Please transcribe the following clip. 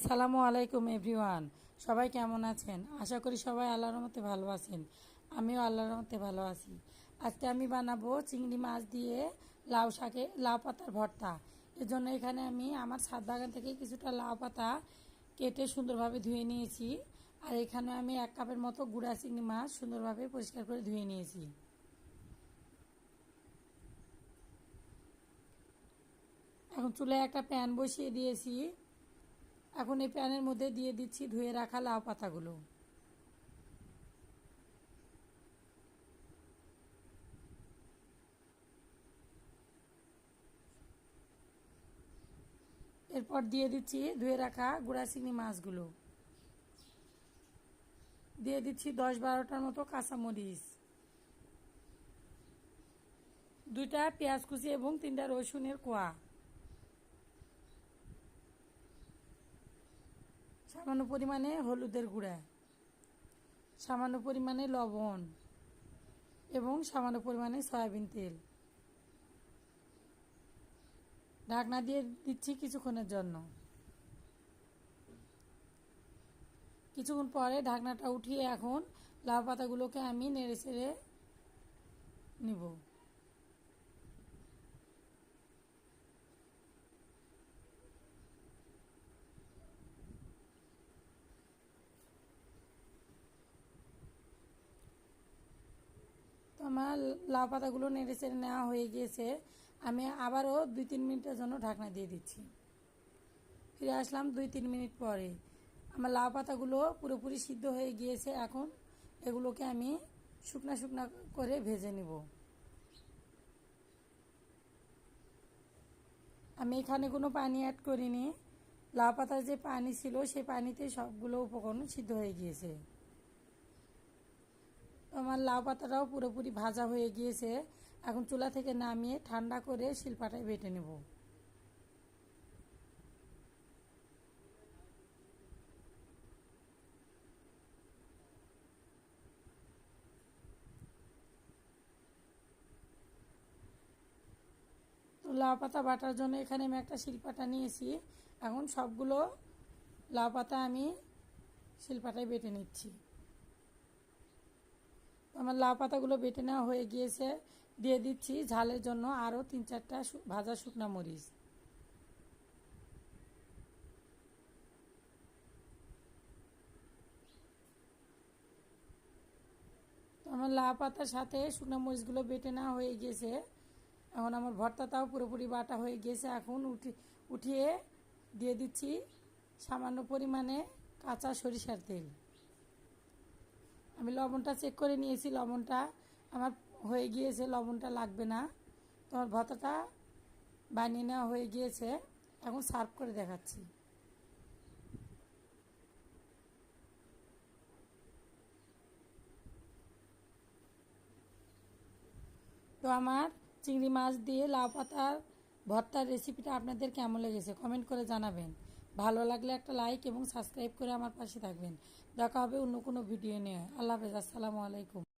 আসসালামু আলাইকুম, এভরিওয়ান। সবাই কেমন আছেন? আশা করি সবাই আল্লাহর মতে ভালো আছেন। আমিও আল্লাহর মতে ভালো আছি। আজকে আমি বানাবো চিংড়ি মাছ দিয়ে লাউ শাকে, লাউ পাতার ভর্তা। এর জন্য এখানে আমি আমার ছাদ বাগান থেকে কিছুটা লাউ পাতা কেটে সুন্দরভাবে ধুয়ে নিয়েছি। আর এখানে আমি এক কাপের মতো গুঁড়া চিংড়ি মাছ সুন্দরভাবে পরিষ্কার করে ধুয়ে নিয়েছি। এখন চুলায় একটা প্যান বসিয়ে দিয়েছি। এখন এই প্যানের মধ্যে দিয়ে দিচ্ছি ধুয়ে রাখা লাউ পাতাগুলো। এরপর দিয়ে দিচ্ছি, ধুয়ে রাখা গুঁড়া চিংড়ি মাছগুলো। দিয়ে দিচ্ছি দশ বারোটার মতো কাঁচামরিচ। দুইটা পেঁয়াজ কুচি এবং তিনটা রসুনের কোয়া। সামান্য পরিমাণে হলুদের গুঁড়া, সামান্য পরিমাণে লবণ এবং সামান্য পরিমাণে সয়াবিন তেল। ঢাকনা দিয়ে দিচ্ছি কিছুক্ষণের জন্য। কিছুক্ষণ পরে ঢাকনাটা উঠিয়ে এখন লাউ পাতাগুলোকে আমি নেড়ে চেড়ে নিব। আমার লাউ পাতাগুলো নেড়ে চেড়ে নেওয়া হয়ে গিয়েছে, আমি আবারও দুই তিন মিনিটের জন্য ঢাকনা দিয়ে দিচ্ছি। ফিরে আসলাম দুই তিন মিনিট পরে। আমার লাউ পাতাগুলো পুরোপুরি সিদ্ধ হয়ে গিয়েছে এখন। এগুলোকে আমি শুকনা শুকনা করে ভেজে নিব। আমি এখানে কোনো পানি অ্যাড করিনি। লাউ পাতার যে পানি ছিল সেই পানিতে সবগুলো উপকরণ সিদ্ধ হয়ে গিয়েছে। আমার লাউ পাতাটাও পুরোপুরি ভাজা হয়ে গিয়েছে। এখন চুলা থেকে নামিয়ে ঠান্ডা করে শিলপাটায় বেটে নেব। তো লাউ পাতা বাটার জন্য এখানে আমি একটা শিলপাটা নিয়েছি। এখন সবগুলো লাউ পাতা আমি শিলপাটায় বেটে নিচ্ছি। আমার লাউ পাতাগুলো বেটে নেওয়া হয়ে গিয়েছে। দিয়ে দিচ্ছি ঝালের জন্য আরও তিন চারটা ভাজা শুকনো মরিচ। আমার লাউ পাতার সাথে শুকনো মরিচগুলো বেটে নেওয়া হয়ে গিয়েছে। এখন আমার ভর্তাটাও পুরোপুরি বাটা হয়ে গিয়েছে। এখন উঠি, উঠিয়ে দিয়ে দিচ্ছি সামান্য পরিমাণে কাঁচা সরিষার তেল। আমি লবণটা চেক করে নিয়েছি, লবণটা আমার হয়ে গিয়েছে, লবণটা লাগবে না। তোমার ভর্তাটা বানিয়ে নেওয়া হয়ে গিয়েছে, এখন সার্ভ করে দেখাচ্ছি। তো আমার চিংড়ি মাছ দিয়ে লাউ পাতার ভর্তার রেসিপিটা আপনাদের কেমন লেগেছে? কমেন্ট করে জানাবেন। ভালো লাগলে একটা লাইক এবং সাবস্ক্রাইব করে আমার পাশে থাকবেন। দেখা হবে অন্য কোনো ভিডিও নিয়ে। আল্লাহ হাফেজ। আসসালামু আলাইকুম।